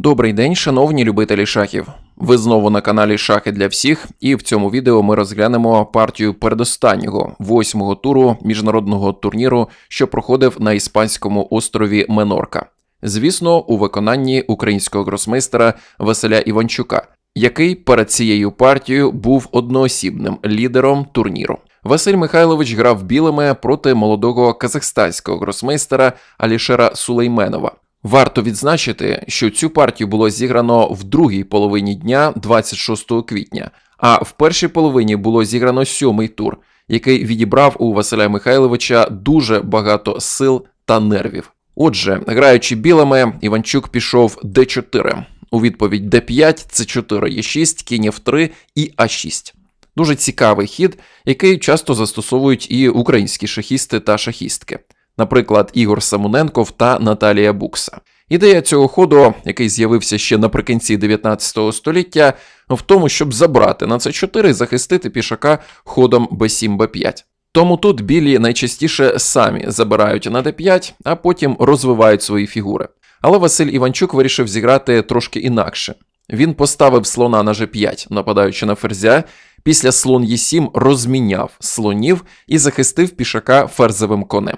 Добрий день, шановні любителі шахів. Ви знову на каналі Шахи для всіх, і в цьому відео ми розглянемо партію передостаннього восьмого туру міжнародного турніру, що проходив на іспанському острові Менорка. Звісно, у виконанні українського гросмейстера Василя Іванчука, який перед цією партією був одноосібним лідером турніру. Василь Михайлович грав білими проти молодого казахстанського гросмейстера Алішера Сулейменова. Варто відзначити, що цю партію було зіграно в другій половині дня 26 квітня, а в першій половині було зіграно сьомий тур, який відібрав у Василя Михайловича дуже багато сил та нервів. Отже, граючи білими, Іванчук пішов d4. У відповідь d5, c4, e6, кінь f3 і a6. Дуже цікавий хід, який часто застосовують і українські шахісти та шахістки наприклад, Ігор Самуненков та Наталія Букса. Ідея цього ходу, який з'явився ще наприкінці 19 століття, в тому, щоб забрати на c 4 і захистити пішака ходом b7 b5. Тому тут білі найчастіше самі забирають на d5, а потім розвивають свої фігури. Але Василь Іванчук вирішив зіграти трошки інакше. Він поставив слона на g5, нападаючи на ферзя. Після слон e7 розміняв слонів і захистив пішака ферзовим конем.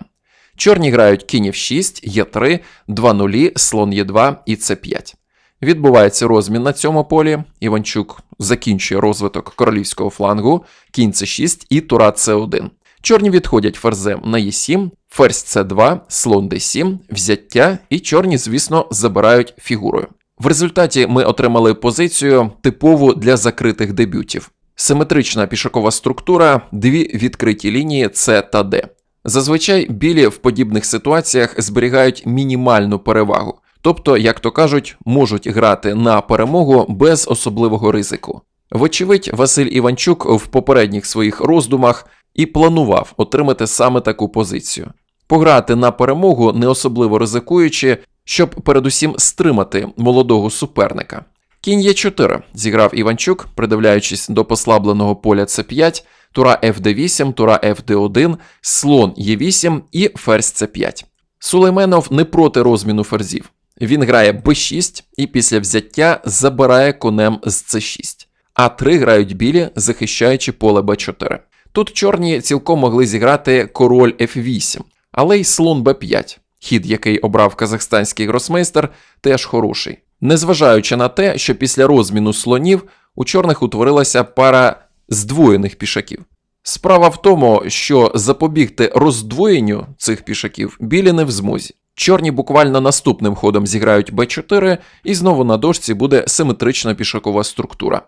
Чорні грають кінь f6, Е3, 2 нулі, слон Е2 і С5. Відбувається розмін на цьому полі. Іванчук закінчує розвиток королівського флангу, кінь С6 і тура С1. Чорні відходять ферзем на Е7, ферзь С2, слон Д7, взяття, і чорні, звісно, забирають фігурою. В результаті ми отримали позицію типову для закритих дебютів. Симетрична пішакова структура, дві відкриті лінії С та Д. Зазвичай білі в подібних ситуаціях зберігають мінімальну перевагу, тобто, як то кажуть, можуть грати на перемогу без особливого ризику. Вочевидь, Василь Іванчук в попередніх своїх роздумах і планував отримати саме таку позицію. Пограти на перемогу, не особливо ризикуючи, щоб передусім стримати молодого суперника. Кінь є 4 зіграв Іванчук, придивляючись до послабленого поля С5, тура FD8, тура FD1, слон Е8 і ферзь С5. Сулейменов не проти розміну ферзів. Він грає b6 і після взяття забирає конем з c6. А3 грають білі, захищаючи поле b4. Тут чорні цілком могли зіграти король f8, але й слон b5. Хід, який обрав казахстанський гросмейстер, теж хороший. Незважаючи на те, що після розміну слонів у чорних утворилася пара здвоєних пішаків. Справа в тому, що запобігти роздвоєнню цих пішаків білі не в змозі. Чорні буквально наступним ходом зіграють b4, і знову на дошці буде симетрична пішакова структура.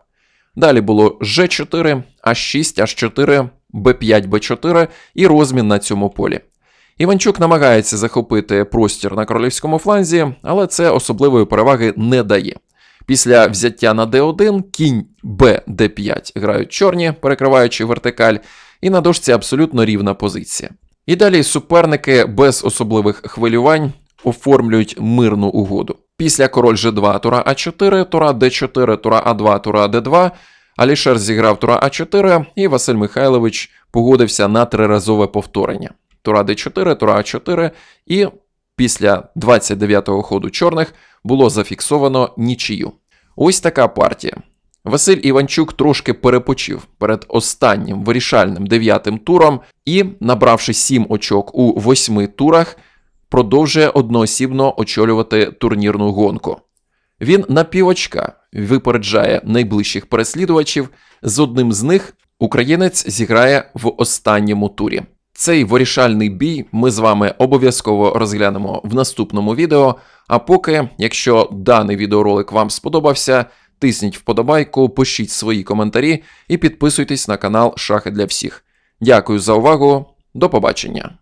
Далі було g4, h6, h4, b5, b4 і розмін на цьому полі. Іванчук намагається захопити простір на королівському фланзі, але це особливої переваги не дає. Після взяття на d1 кінь b d5 грають чорні, перекриваючи вертикаль, і на дошці абсолютно рівна позиція. І далі суперники без особливих хвилювань оформлюють мирну угоду. Після король g2 тура а4, тура d4, тура а2, тура d2, Алішер зіграв тура а4, і Василь Михайлович погодився на триразове повторення. Тура d4, тура а4, і після 29-го ходу чорних було зафіксовано нічию. Ось така партія. Василь Іванчук трошки перепочив перед останнім вирішальним дев'ятим туром і, набравши сім очок у восьми турах, продовжує одноосібно очолювати турнірну гонку. Він на півочка випереджає найближчих переслідувачів. З одним з них українець зіграє в останньому турі. Цей вирішальний бій ми з вами обов'язково розглянемо в наступному відео. А поки, якщо даний відеоролик вам сподобався, тисніть вподобайку, пишіть свої коментарі і підписуйтесь на канал Шахи для всіх. Дякую за увагу, до побачення!